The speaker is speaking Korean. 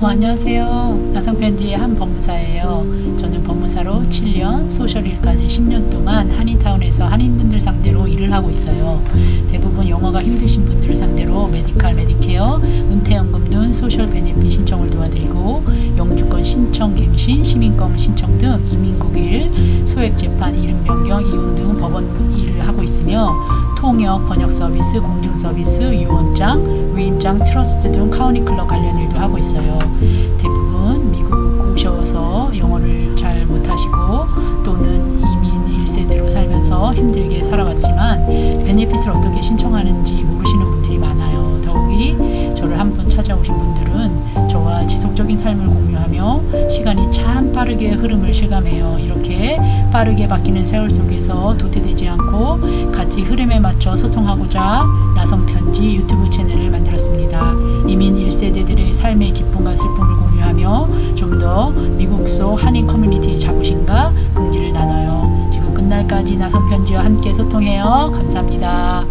어, 안녕하세요. 나성편지의 한 법무사예요. 저는 법무사로 7년, 소셜일까지 10년 동안 한인타운에서 한인분들 상대로 일을 하고 있어요. 대부분 영어가 힘드신 분들을 상대로 메디칼, 메디케어, 은퇴연금 등 소셜 베네핏 신청을 도와드리고 영주권 신청, 갱신, 시민권 신청 등 이민국 일, 소액재판, 이름 변경, 이혼 등 법원 일을 하고 있으며 통역, 번역 서비스, 공증 서비스, 유언장, 위임장, 트러스트 등 카우니 클럽 관련 하고 있어요. 대부분 미국 오셔서 영어를 잘 못하시고 또는 이민 1세대로 살면서 힘들게 살아왔지만 베네핏을 어떻게 신청하는지 모르시는 분들이 많아요. 더욱이 저를 한 번 찾아오신 분들은 저와 지속적인 삶을 공유하며 시간이 참 빠르게 흐름을 실감해요. 이렇게 빠르게 바뀌는 세월 속에서 도태되지 않고 같이 흐름에 맞춰 소통하고자 나성 편지 유튜브 채널을 만들었습니다. 이민 1세대들의 삶의 기쁨과 슬픔을 공유하며 좀 더 미국 속 한인 커뮤니티의 자부심과 긍지를 나눠요. 지구 끝날까지 나성 편지와 함께 소통해요. 감사합니다.